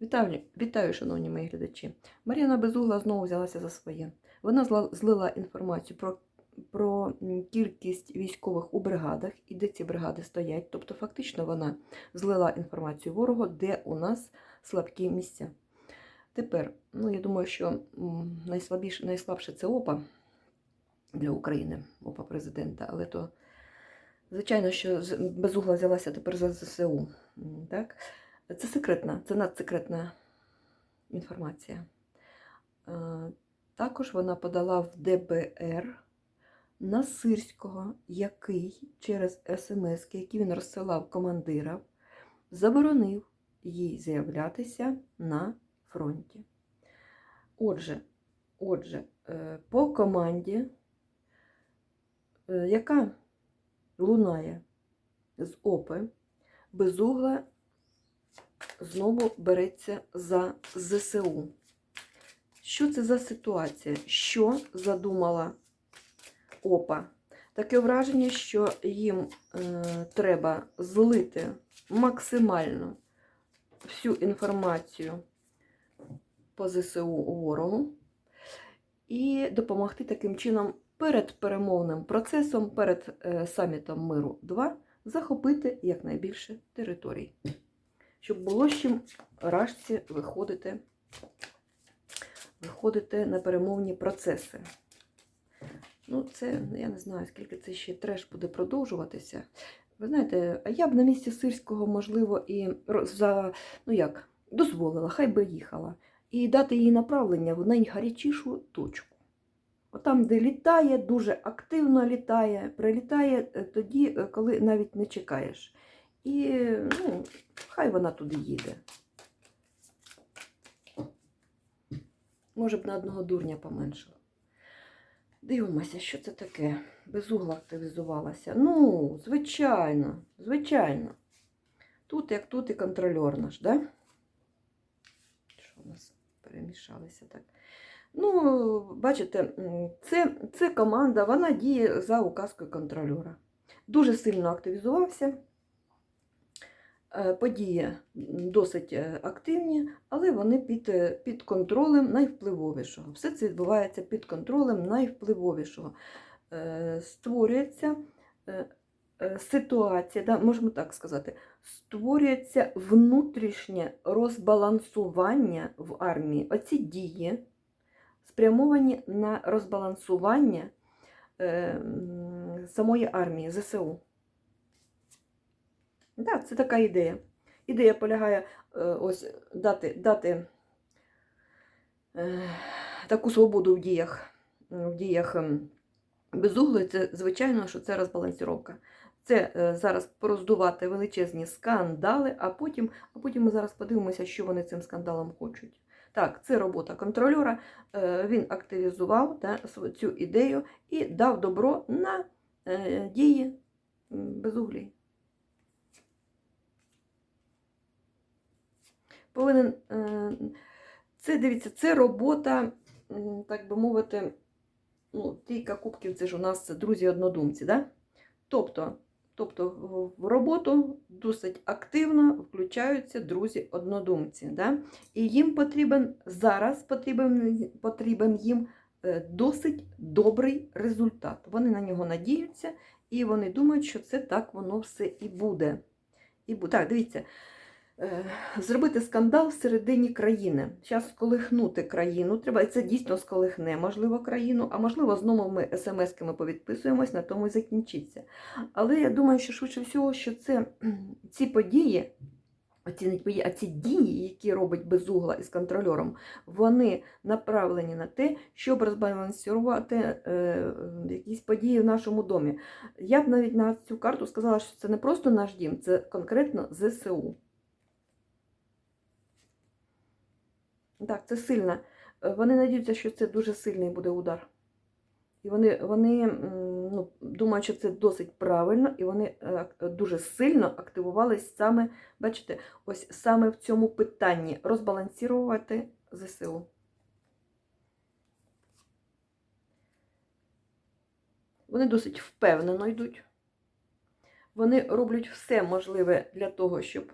Вітаю, вітаю, шановні мої глядачі. Мар'яна Безугла знову взялася за своє. Вона злила інформацію про, про кількість військових у бригадах і де ці бригади стоять. Тобто, фактично, вона злила інформацію ворогу, де у нас слабкі місця. Тепер, ну я думаю, що найслабіше, найслабше це ОПА для України, ОПА президента, але то, звичайно, що Безугла взялася тепер за ЗСУ. Так? Це секретна, це надсекретна інформація. Е, Також вона подала в ДБР на Сирського, який через смс, які він розсилав командирам, заборонив їй з'являтися на фронті. Отже, отже, е, по команді, е, яка лунає з ОПи, безугла знову береться за ЗСУ. Що це за ситуація? Що задумала ОПА? Таке враження, що їм е, треба злити максимально всю інформацію по ЗСУ ворогу і допомогти таким чином перед перемовним процесом, перед е, самітом миру 2 захопити якнайбільше територій щоб було з чим рашці виходити, виходити на перемовні процеси. Ну, це, я не знаю, скільки це ще треш буде продовжуватися. Ви знаєте, а я б на місці сирського, можливо, і за, ну як, дозволила, хай би їхала, і дати їй направлення в найгарячішу точку. Отам, де літає, дуже активно літає, прилітає е, тоді, е, коли навіть не чекаєш. І ну, хай вона туди їде. Може б на одного дурня поменшало. Дивимося, що це таке. Безугла активізувалася. Ну, звичайно, звичайно. Тут, як тут, і контрольор наш, да? Що у нас перемішалися так? Ну, бачите, це, це команда, вона діє за указкою контрольора. Дуже сильно активізувався. Е, Події досить е, активні, але вони під, е, під контролем найвпливовішого. Все це відбувається під контролем найвпливовішого. Створюється ситуація, да, можемо так сказати, створюється внутрішнє розбалансування в армії. Оці дії спрямовані на розбалансування самої армії ЗСУ. Так, це така ідея. Ідея полягає е, ось дати, дати е, таку свободу в діях, в діях ем, безуглої, це звичайно, що це розбалансіровка. Це е, зараз пороздувати величезні скандали, а потім, а потім ми зараз подивимося, що вони цим скандалом хочуть. Так, це робота контрольора. Він активізував да, цю ідею і дав добро на дії м, повинен. е, Це дивіться, це робота, так би мовити, ну, трійка кубків це ж у нас друзі-однодумці. Да? Тобто, тобто в- роботу досить активно включаються друзі-однодумці. Да? І їм потрібен зараз потрібен, потрібен їм е, досить добрий результат. Вони на нього надіються і вони думають, що це так воно все і буде. І Так, дивіться. Е, зробити скандал всередині країни. Зараз сколихнути країну. Треба, і це дійсно сколихне, можливо, країну, а можливо, знову ми смс-ками повідписуємось, на тому і закінчиться. Але я думаю, що швидше всього, що це ці події, оці, події, а ці дії, які робить безугла із контрольором, вони направлені на те, щоб розбалансувати е, якісь події в нашому домі. Я б навіть на цю карту сказала, що це не просто наш дім, це конкретно ЗСУ. Так, це сильно. Е, Вони надіються, що це дуже сильний буде удар. І вони, вони ну, думають, що це досить правильно, і вони е, дуже сильно активувались саме, бачите, ось саме в цьому питанні розбалансувати ЗСУ. Вони досить впевнено йдуть. Вони роблять все можливе для того, щоб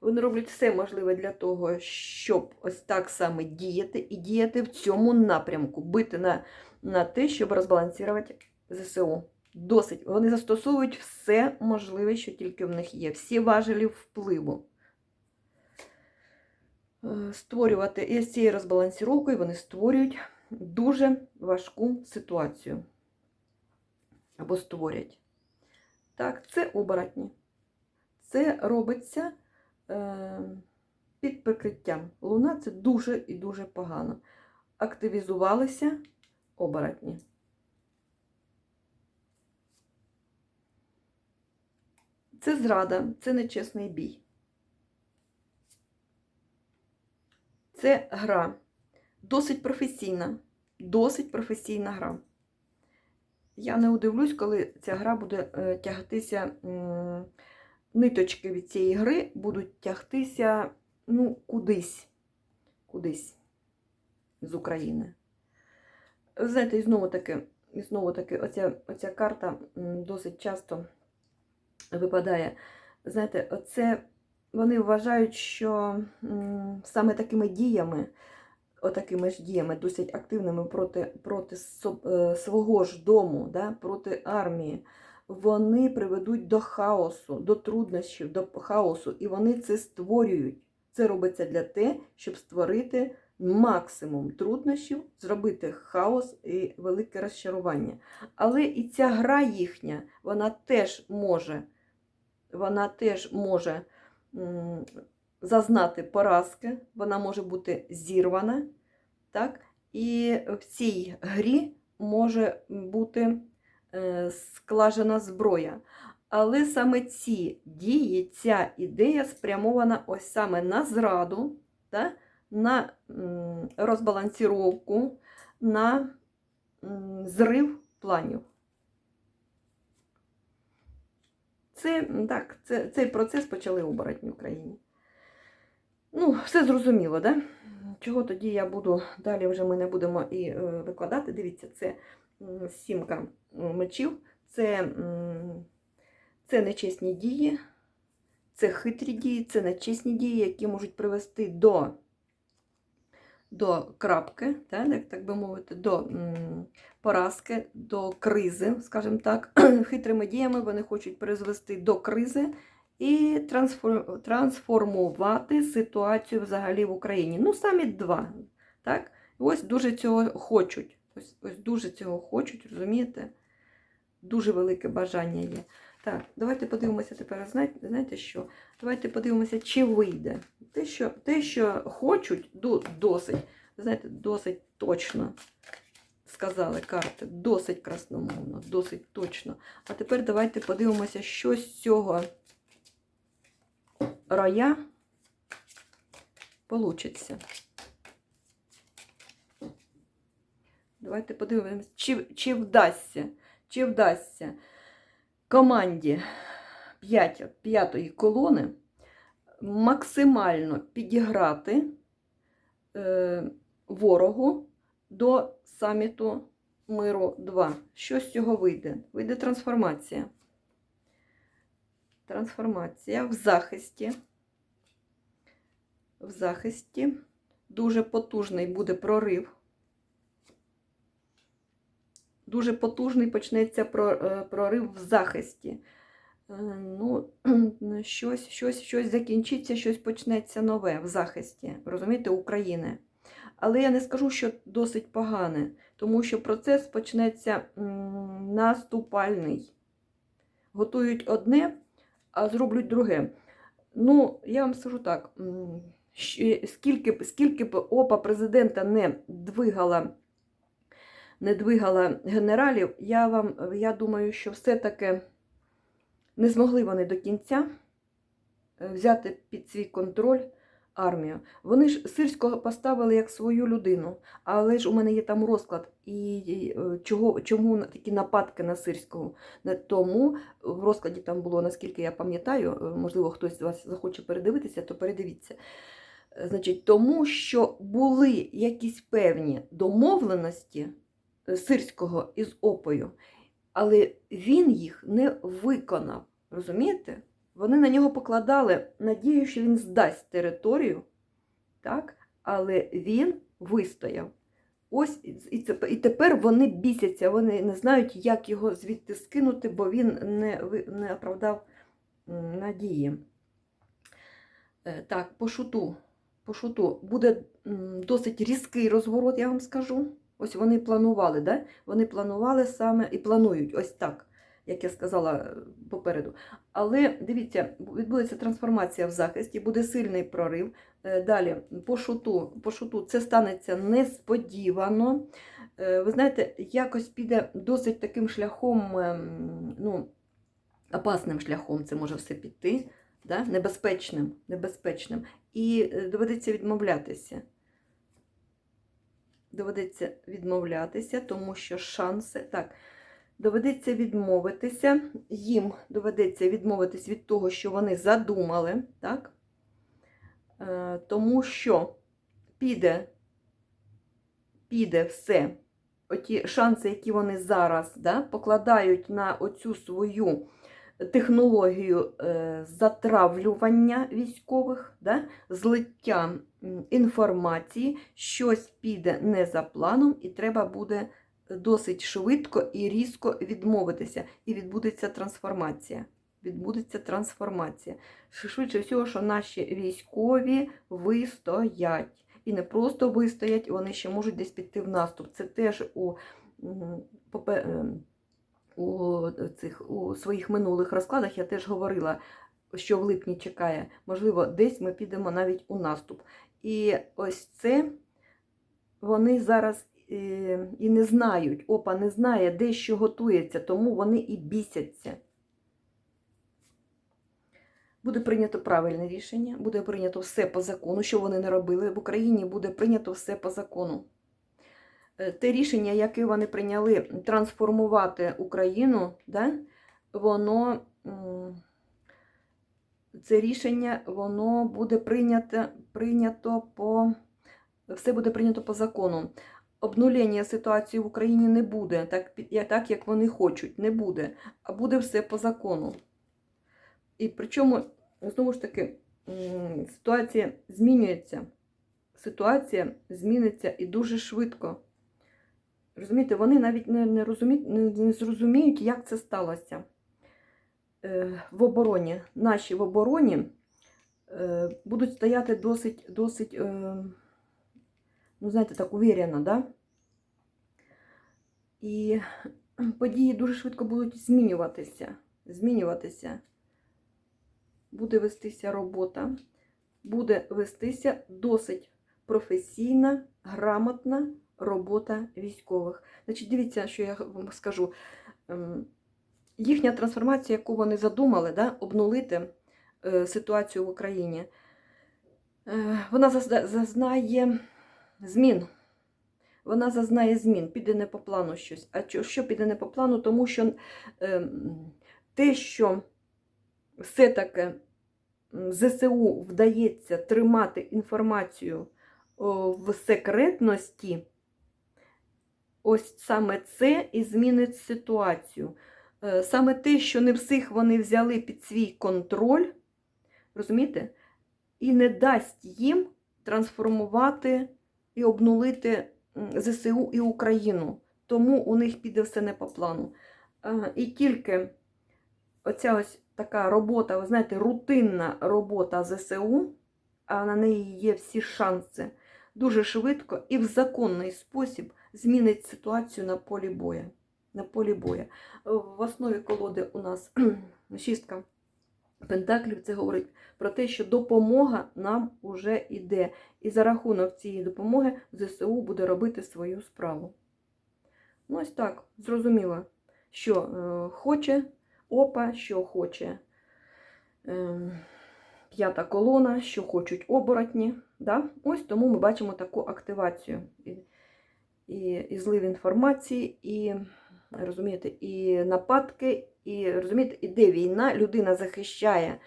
Вони роблять все можливе для того, щоб ось так саме діяти і діяти в цьому напрямку, бити на, на те, щоб розбалансувати ЗСУ. Досить. Вони застосовують все можливе, що тільки в них є. Всі важелі впливу. Е, Створювати і з цією розбалансіровкою вони створюють дуже важку ситуацію. Або створять. Так, це оборотні. Це робиться під прикриттям. Луна це дуже і дуже погано. Активізувалися оборотні. Це зрада, це нечесний бій. Це гра. Досить професійна. Досить професійна гра. Я не удивлюсь, коли ця гра буде е, тягтися, м, ниточки від цієї гри будуть тягтися ну, кудись. Кудись з України. Знаєте, і знову таки, і знову таки, оця, оця карта досить часто випадає. Знаєте, оце вони вважають, що саме такими діями, отакими ж діями, досить активними проти, проти е, свого ж дому, да, проти армії, вони приведуть до хаосу, до труднощів, до хаосу, і вони це створюють. Це робиться для те, щоб створити максимум труднощів, зробити хаос і велике розчарування. Але і ця гра їхня, вона теж може, вона теж може зазнати поразки, вона може бути зірвана. Так? І в цій грі може бути склажена зброя. Але саме ці дії, ця ідея спрямована ось саме на зраду, та, на розбалансіровку, на зрив планів. Це, так, це, цей процес почали оборотні в Україні. Ну, все зрозуміло, да? Чого тоді я буду, далі вже ми не будемо і е, викладати. Дивіться, це сімка мечів, це, це нечесні дії, це хитрі дії, це нечесні дії, які можуть привести до, до крапки, так, так би мовити, до поразки, до кризи, скажімо так. Хитрими діями вони хочуть призвести до кризи і трансформувати ситуацію взагалі в Україні. Ну, самі два. Так? Ось дуже цього хочуть. Ось, ось дуже цього хочуть, розумієте? Дуже велике бажання є. Так, давайте подивимося тепер. Знаєте, знаєте що? Давайте подивимося, чи вийде. Те, що, те, що хочуть, до- досить, знаєте, досить точно сказали карти. Досить красномовно, досить точно. А тепер давайте подивимося, що з цього рая получиться. Давайте подивимось, чи, чи вдасться, чи вдасться команді 5, п'ятої колони максимально підіграти е, ворогу до саміту миру 2. Що з цього вийде? Вийде трансформація. Трансформація в захисті. В захисті. Дуже потужний буде прорив. Дуже потужний почнеться е, прорив в захисті. Е, Ну, щось, щось, щось закінчиться, щось почнеться нове в захисті, розумієте, України. Але я не скажу, що досить погане, тому що процес почнеться наступальний. Готують одне, а зроблять друге. Ну, я вам скажу так: скільки, скільки б опа президента не двигала, не двигала генералів, я вам я думаю, що все-таки не змогли вони до кінця е, взяти під свій контроль армію. Вони ж Сирського поставили як свою людину, але ж у мене є там розклад. І е, чого, чому такі нападки на Сирського? Тому в розкладі там було, наскільки я пам'ятаю, е, можливо, хтось з вас захоче передивитися, то передивіться. Е, Значить, тому що були якісь певні домовленості е, Сирського із Опою, але він їх не виконав. Розумієте? Вони на нього покладали надію, що він здасть територію, так? але він вистояв. Ось і тепер вони бісяться, вони не знають, як його звідти скинути, бо він не, не оправдав надії. Е, Так, по шуту. По шуту буде досить різкий розворот, я вам скажу. Ось вони планували, да? вони планували саме і планують ось так, як я сказала е, попереду. Але дивіться, відбудеться трансформація в захисті, буде сильний прорив. Е, Далі, по шуту, по шуту це станеться несподівано. Е, Ви знаєте, якось піде досить таким шляхом, ем, ну, опасним шляхом це може все піти, да? небезпечним, небезпечним. І доведеться відмовлятися. Доведеться відмовлятися, тому що шанси. Так, доведеться відмовитися, їм доведеться відмовитись від того, що вони задумали, так? Е, тому що піде, піде все, оті шанси, які вони зараз да, покладають на оцю свою технологію е, затравлювання військових, да, злиття інформації, щось піде не за планом, і треба буде досить швидко і різко відмовитися, і відбудеться трансформація. Відбудеться трансформація. Швидше всього, що наші військові вистоять. І не просто вистоять, вони ще можуть десь піти в наступ. Це теж у, ем, у, цих, у своїх минулих розкладах я теж говорила, що в липні чекає. Можливо, десь ми підемо навіть у наступ. І ось це вони зараз е, і не знають, опа не знає, де що готується, тому вони і бісяться. Буде прийнято правильне рішення, буде прийнято все по закону, що вони не робили. В Україні буде прийнято все по закону. Е, Те рішення, яке вони прийняли трансформувати Україну, да, воно, це рішення воно буде прийнято, прийнято по все буде прийнято по закону. Обнулення ситуації в Україні не буде, так, так як вони хочуть, не буде, а буде все по закону. І причому, знову ж таки, ситуація змінюється. Ситуація зміниться і дуже швидко. Розумієте, вони навіть не, не, розуміють, не, зрозуміють, як це сталося. Е, в обороні, наші в обороні е, будуть стояти досить, досить е, ну, знаєте, так уверено, да? І події дуже швидко будуть змінюватися. Змінюватися. Буде вестися робота, буде вестися досить професійна, грамотна робота військових. Значить, дивіться, що я вам скажу. Ем, Їхня трансформація, яку вони задумали, да, обнулити е, ситуацію в Україні, е, вона зазнає змін. Вона зазнає змін, піде не по плану щось. А що піде не по плану? Тому що ем, те, що все-таки ЗСУ вдається тримати інформацію в секретності, ось саме це і змінить ситуацію. Е, Саме те, що не всіх вони взяли під свій контроль, розумієте, і не дасть їм трансформувати і обнулити ЗСУ і Україну. Тому у них піде все не по плану. Е, І тільки оця ось така робота, ви знаєте, рутинна робота ЗСУ, а на неї є всі шанси, дуже швидко і в законний спосіб змінить ситуацію на полі бою. На полі бою. В основі колоди у нас шістка пентаклів. Це говорить про те, що допомога нам уже йде. І за рахунок цієї допомоги ЗСУ буде робити свою справу. Ну, ось так, зрозуміло, що е, хоче ОПА, що хоче е, п'ята колона, що хочуть оборотні. Да? Ось тому ми бачимо таку активацію. І, і, злив інформації, і розумієте, і нападки, і розумієте, іде війна, людина захищає,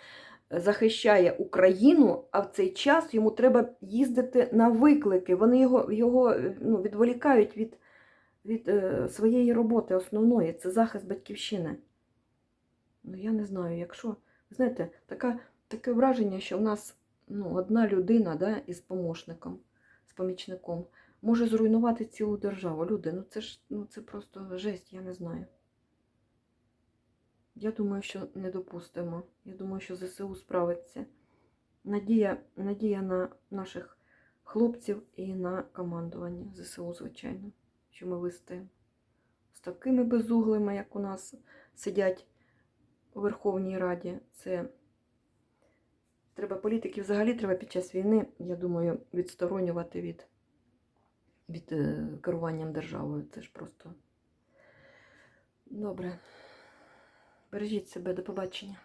захищає Україну, а в цей час йому треба їздити на виклики. Вони його, його ну, відволікають від, від е, своєї роботи основної. Це захист батьківщини. Ну, я не знаю, якщо Знаєте, така, таке враження, що в нас ну, одна людина да, із помощником, з помічником, може зруйнувати цілу державу. Люди, ну це ж ну, це просто жесть, я не знаю. Я думаю, що не допустимо. Я думаю, що ЗСУ справиться. Надія, надія на наших хлопців і на командування ЗСУ, звичайно, що ми вистоїмо. З такими безуглими, як у нас сидять у Верховній Раді, це треба політиків взагалі треба під час війни, я думаю, відсторонювати від, від е, керуванням державою. Це ж просто добре. Бережіть себе, до побачення.